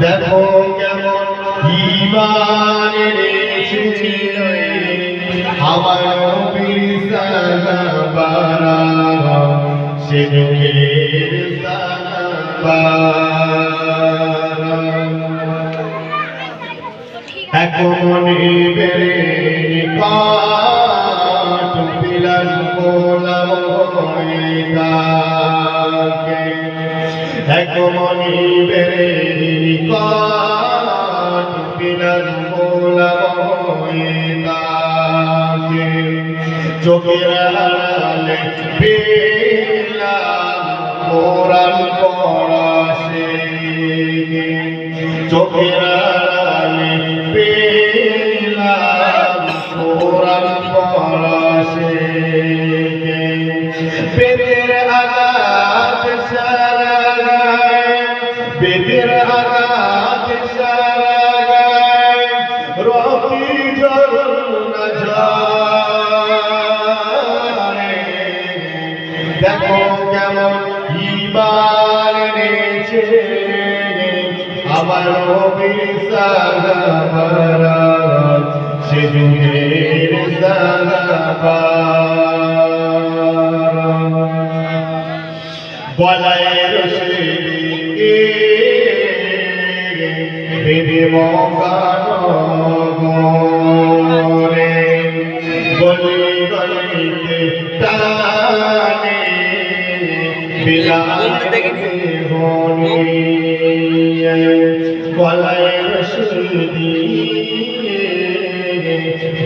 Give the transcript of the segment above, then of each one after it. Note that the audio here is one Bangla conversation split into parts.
দেখো কেমন ইমান এনেছে আমার সাহাবারা সে বেড়ে। কাট একমনি বেড়ে কাট বিলাল চোখের আড়ালে পেলাম কোরআন পড়া সে চোখের দেখো কেমন ইমান এনেছে। আমার সে যুগের সাহাবারা গলায় রসিদি বেদে মগানে গলায় রসিদি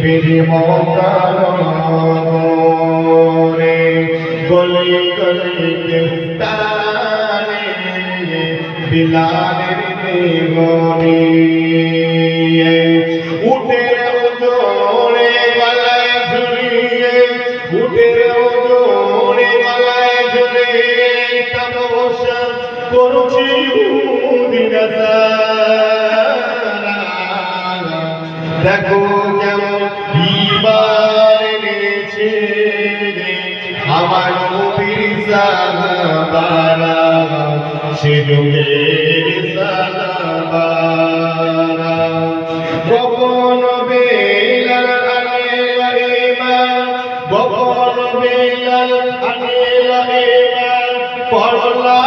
বেদে মগানে গলি গলিতে টানে বিলালের দেবনী উঠের ওজোরে গলায় ঝুলিয়ে উঠের ওজোরে গলায় ঝুলিয়ে তপস্যা করছি উদিন দেখো কেমন ইমান এনেছে আমার নবীর সাহাবারা, সে যুগের সাহাবারা। গোপন বেলাল আনিল ইমান গোপন বেলাল আনিল ইমান পড়লা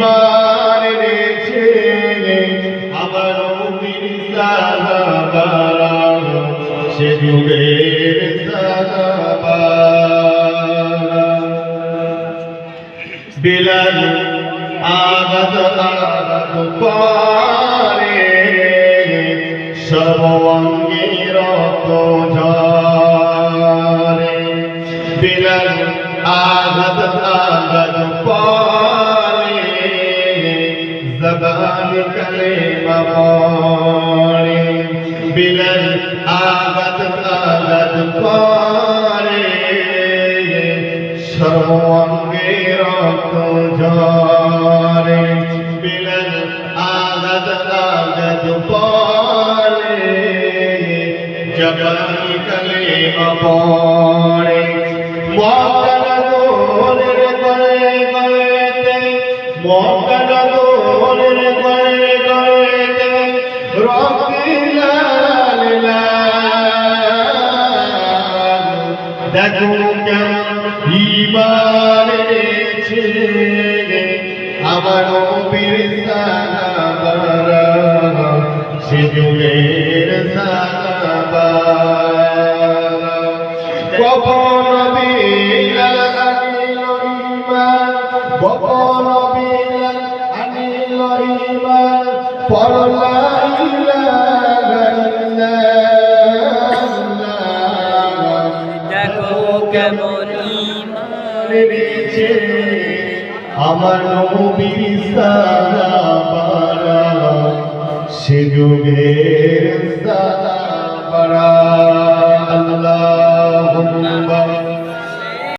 ইমান এনেছে আমার নবীর সাহাবারা সে যুগের সাহাবারা বিলাল আগত আগত পারে সর্বঙ্গে রত ঝরে। বিলাল আগত আগত কলেমা পড়ে বিলাল আগত আগত পারে। সর্বঙ্গে রক্ত ঝরে বিলাল আগত আগত পড়ে জবান কলেমা পড়ে মক্কার দোলের গলে গলেতে মক্কার কেমন ইমান এনেছে আমার নবীর সাহাবারা সে যুগের সাহাবারা কখন বিলাল আনিল ইমান কখন বিলাল আনিল পড়লা আমার নবীর সাহাবারা সে যুগের সাহাবারা আল্লাহুম্মা